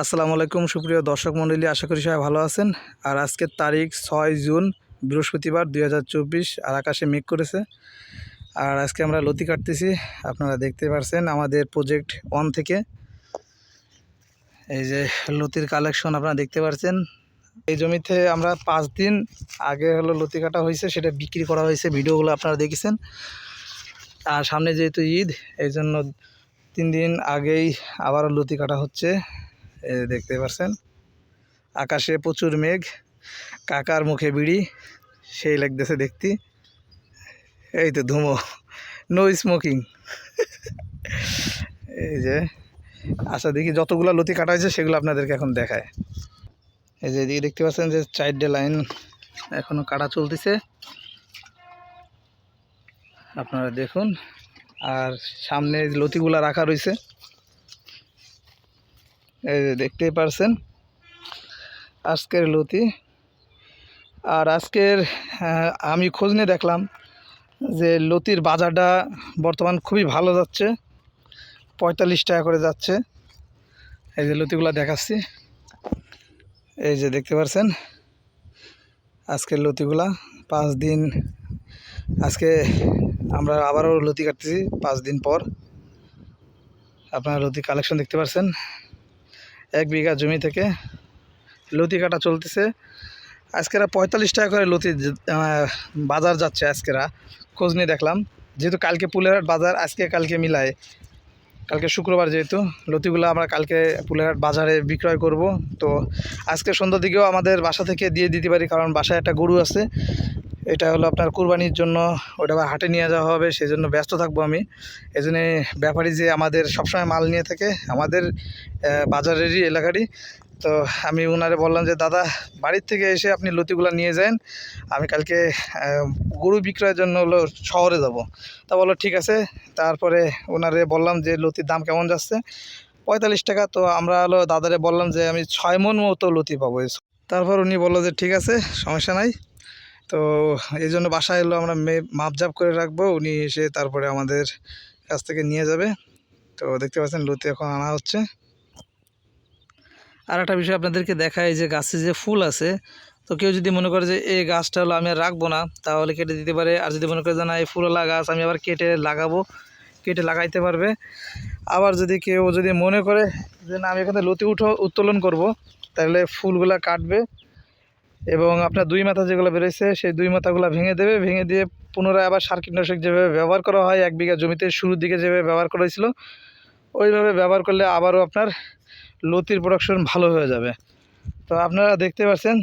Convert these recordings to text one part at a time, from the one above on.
আসসালামু আলাইকুম, সুপ্রিয় দর্শক মণ্ডলী, আশা করি সবাই ভালো আছেন। আর আজকের তারিখ ছয় জুন, বৃহস্পতিবার দু হাজার চব্বিশ, আর আকাশে মেঘ করেছে। আর আজকে আমরা লতি কাটতেছি, আপনারা দেখতে পারছেন আমাদের প্রজেক্ট ওয়ান থেকে। এই যে লতির কালেকশন আপনারা দেখতে পাচ্ছেন এই জমিতে আমরা পাঁচ দিন আগে হলো লতি কাটা হয়েছে, সেটা বিক্রি করা হয়েছে, ভিডিওগুলো আপনারা দেখেছেন। আর সামনে যেহেতু ঈদ এই জন্য তিন দিন আগেই আবারও লতি কাটা হচ্ছে। দেখতে পাচ্ছেন আকাশে প্রচুর মেঘ, কাকার মুখে বিড়ি, সেই লাগতেছে দেখতে। এই তো ধুমো নো স্মোকিং এই যে আচ্ছা দেখি যতগুলো লতি কাটা হয়েছে সেগুলো আপনাদেরকে এখন দেখায়। এই যে এদিকে দেখতে পাচ্ছেন যে চারটে লাইন এখনও কাটা চলতেছে। আপনারা দেখুন, আর সামনে লতিগুলা রাখা রয়েছে দেখতেই পারছেন। আজকের লতি। আর আজকের আহ, আমি খোঁজ নিয়ে দেখলাম যে লতির বাজারটা বর্তমান খুবই ভালো যাচ্ছে। পঁয়তাল্লিশ টাকা করে যাচ্ছে। এই যে লতিগুলো দেখাচ্ছি। এই যে দেখতে পাচ্ছেন আজকের লতিগুলা পাঁচ দিন আজকে আমরা আবারও লতি কাটতেছি পাঁচ দিন পর। আপনারা লতি কালেকশন দেখতে পাচ্ছেন এক বিঘা জমি থেকে লতি কাটা চলতেছে। আজকেরা পঁয়তাল্লিশ টাকা করে লতি বাজার যাচ্ছে আজকেরা। খোঁজ নিয়ে দেখলাম, যেহেতু কালকে পুলেরহাট বাজার, আজকে কালকে মিলায়। কালকে শুক্রবার যেহেতু, লতিগুলো আমরা কালকে পুলেরহাট বাজারে বিক্রয় করব। তো আজকে সন্ধ্যার দিকেও আমাদের বাসা থেকে দিয়ে দিতে পারি, কারণ বাসায় একটা গরু আছে। এটা হলো আপনার কুরবানির জন্য ওটা আবার হাটে নিয়ে যাওয়া হবে সেই জন্য ব্যস্ত থাকব আমি। এই জন্যে ব্যাপারী যে আমাদের সবসময় মাল নিয়ে থাকে, আমাদের বাজারেরই এলাকারই। তো আমি ওনারে বললাম যে, দাদা, বাড়ির থেকে এসে আপনি লতিগুলো নিয়ে যান। আমি কালকে গরু বিক্রয়ের জন্য হলো শহরে যাব। তা বলল, ঠিক আছে। তারপরে ওনারে বললাম যে, লতির দাম কেমন যাচ্ছে? পঁয়তাল্লিশ টাকা। তো আমরা হলো দাদারে বললাম যে, আমি ছয় মন মতো লতি পাবো। তারপর উনি বলল যে, ঠিক আছে, সমস্যা নাই। তো এই জন্য বাসায় এলো, আমরা মে- মাপজাপ করে রাখব। উনি এসে তারপরে আমাদের কাছ থেকে নিয়ে যাবে। তো দেখতে পাচ্ছেন, লুতি এখন আনা হচ্ছে। আর একটা বিষয় আপনাদেরকে দেখায় যে গাছে যে ফুল আছে, তো কেউ যদি মনে করে যে এই গাছটা হলো আমি আর রাখব না তাহলে কেটে দিতে পারে। আর যদি মনে করে যে, না, এই ফুলওয়ালা গাছ, আমি আবার কেটে লাগাবো কেটে লাগাইতে পারবে। আবার যদি কেউ যদি মনে করে যে, না, আমি এখানে লতি উঠো, উত্তোলন করব তাহলে ফুলগুলা কাটবে। এবং আপনার দুই মাথা যেগুলো বেরোচ্ছে সেই দুই মাথাগুলো ভেঙে দেবে। ভেঙে দিয়ে পুনরায় আবার সার কীটনাশক যেভাবে ব্যবহার করা হয়, এক বিঘা জমিতে শুরুর দিকে যেভাবে ব্যবহার করা হয়েছিল, ওইভাবে ব্যবহার করলে আবারও আপনার লতির প্রোডাকশন ভালো হয়ে যাবে। তো আপনারা দেখতে পাচ্ছেন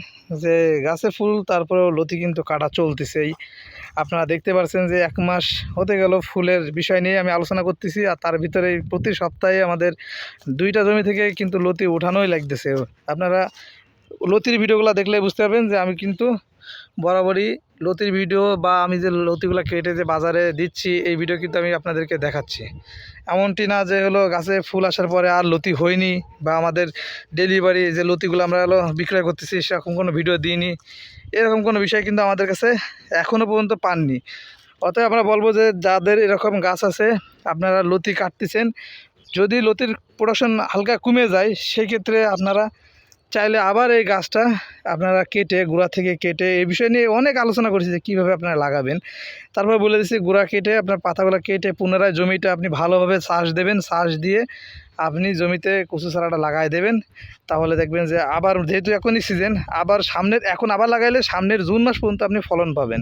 যে গাছে ফুল, তারপরেও লতি কিন্তু কাটা চলতেছেই। আপনারা দেখতে পাচ্ছেন যে এক মাস হতে গেল ফুলের বিষয় নিয়ে আমি আলোচনা করতেছি, আর তার ভিতরে প্রতি সপ্তাহে আমাদের দুইটা জমি থেকে কিন্তু লতি উঠানোই লাগতেছে। আপনারা লতির ভিডিওগুলো দেখলে বুঝতে পারবেন যে আমি কিন্তু বরাবরই লতির ভিডিও বা আমি যে লতিগুলো কেটে যে বাজারে দিচ্ছি, এই ভিডিও কিন্তু আমি আপনাদেরকে দেখাচ্ছি। এমনটি না যে হলো গাছে ফুল আসার পরে আর লতি হয়নি বা আমাদের ডেলিভারি যে লতিগুলো আমরা হলো বিক্রয় করতেছি সেরকম কোনো ভিডিও দিইনি। এরকম কোনো বিষয় কিন্তু আমাদের কাছে এখনও পর্যন্ত পাননি। অতএব আমরা বলব যে যাদের এরকম গাছ আছে, আপনারা লতি কাটতেছেন, যদি লতির প্রোডাকশন হালকা কমে যায় সেই ক্ষেত্রে আপনারা চাইলে আবার এই গাছটা আপনারা কেটে, গোড়া থেকে কেটে এই বিষয় নিয়ে অনেক আলোচনা করেছি যে কীভাবে আপনারা লাগাবেন। তারপর বলে দিচ্ছি গোড়া কেটে আপনার পাতাগুলো কেটে পুনরায় জমিটা আপনি ভালোভাবে চাষ দেবেন। চাষ দিয়ে আপনি জমিতে কচু চারাটা লাগাই দেবেন। তাহলে দেখবেন যে আবার, যেহেতু এখনই সিজন আবার সামনের, এখন আবার লাগাইলে সামনের জুন মাস পর্যন্ত আপনি ফলন পাবেন।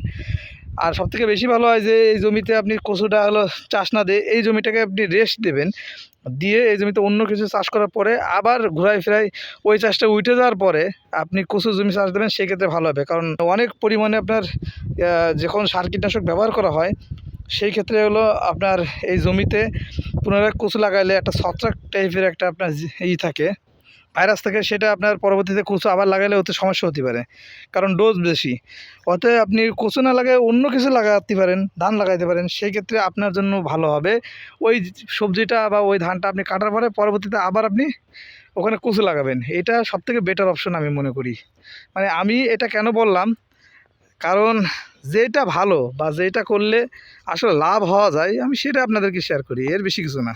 আর সবথেকে বেশি ভালো হয় যে এই জমিতে আপনি কচুটা হলো চাষ না দিয়ে এই জমিটাকে আপনি রেস্ট দেবেন। দিয়ে এই জমিতে অন্য কিছু চাষ করার পরে আবার ঘুরাই ফিরাই ওই চাষটা উঠে যাওয়ার পরে আপনি কচু জমি চাষ দেবেন, সেক্ষেত্রে ভালো হবে। কারণ অনেক পরিমাণে আপনার যখন সার কীটনাশক ব্যবহার করা হয়, সেই ক্ষেত্রে হলো আপনার এই জমিতে পুনরায় কচু লাগাইলে একটা ছত্রাক টাইপের একটা আপনার ই থাকে। ভাইরাস থাকে সেটা আপনার পরবর্তীতে কচু আবার লাগালে ওতে সমস্যা হতে পারে, কারণ ডোজ বেশি। অতএব আপনি কচু না লাগায় অন্য কিছু লাগাতে পারেন, ধান লাগাইতে পারেন, সেই ক্ষেত্রে আপনার জন্য ভালো হবে। ওই সবজিটা বা ওই ধানটা আপনি কাটার পরে পরবর্তীতে আবার আপনি ওখানে কচু লাগাবেন। এটা সবথেকে বেটার অপশন আমি মনে করি। মানে আমি এটা কেন বললাম? কারণ যেটা ভালো বা যেটা করলে আসলে লাভ হওয়া যায়, আমি সেটা আপনাদেরকে শেয়ার করি, এর বেশি কিছু না।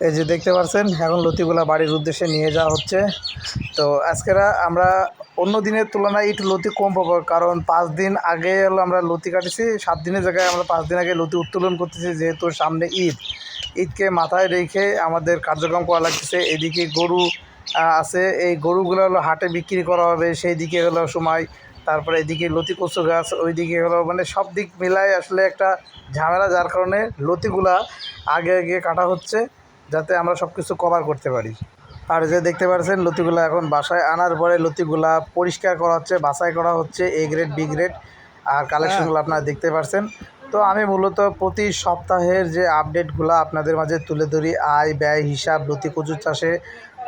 এই যে দেখতে পাচ্ছেন এখন লতিগুলা বাড়ির উদ্দেশ্যে নিয়ে যাওয়া হচ্ছে। তো আজকেরা আমরা অন্য দিনের তুলনায় একটু লতি কম পাবো, কারণ পাঁচ দিন আগে হলো আমরা লতি কাটেছি, সাত দিনের জায়গায় আমরা পাঁচ দিন আগে লতি উত্তোলন করতেছি, যেহেতু সামনে ঈদ। ঈদকে মাথায় রেখে আমাদের কার্যক্রম করা লাগতেছে। এদিকে গরু আছে। এই গরুগুলো হলো হাটে বিক্রি করা হবে সেই দিকে হলো সময়। তারপরে এদিকে লতি কচু গাছ, ওইদিকে হলো মানে সব দিক মিলায় আসলে একটা ঝামেলা, যার কারণে লতিগুলা আগে আগে কাটা হচ্ছে। যাতে আমরা সব কিছু কভার করতে পারি। আর যে দেখতে পাচ্ছেন লতিগুলা এখন বাসায় আনার পরে লতিগুলা পরিষ্কার করা হচ্ছে বাছাই করা হচ্ছে এ গ্রেড বি গ্রেড আর কালেকশনগুলো আপনারা দেখতে পাচ্ছেন তো আমি মূলত প্রতি সপ্তাহের যে আপডেটগুলো আপনাদের মাঝে তুলে ধরি আয় ব্যয় হিসাব লতি কচুর চাষে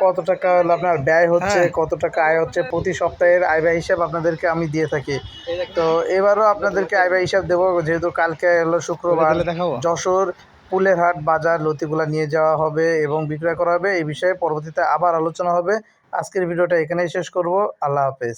কত টাকা হলো আপনার ব্যয় হচ্ছে কত টাকা আয় হচ্ছে প্রতি সপ্তাহের আয় ব্যয় হিসাব আপনাদেরকে আমি দিয়ে থাকি। তো এবারও আপনাদেরকে আয় ব্যয় হিসাব দেবো যেহেতু কালকে হলো শুক্রবার দেখাবো। যশোর পুলেরহাট বাজার লতিগুলা নিয়ে যাওয়া হবে এবং বিক্রয় করা হবে। এই বিষয়ে পরবর্তীতে আবার আলোচনা হবে। আজকের ভিডিওটা এখানেই শেষ করব। আল্লাহ হাফেজ।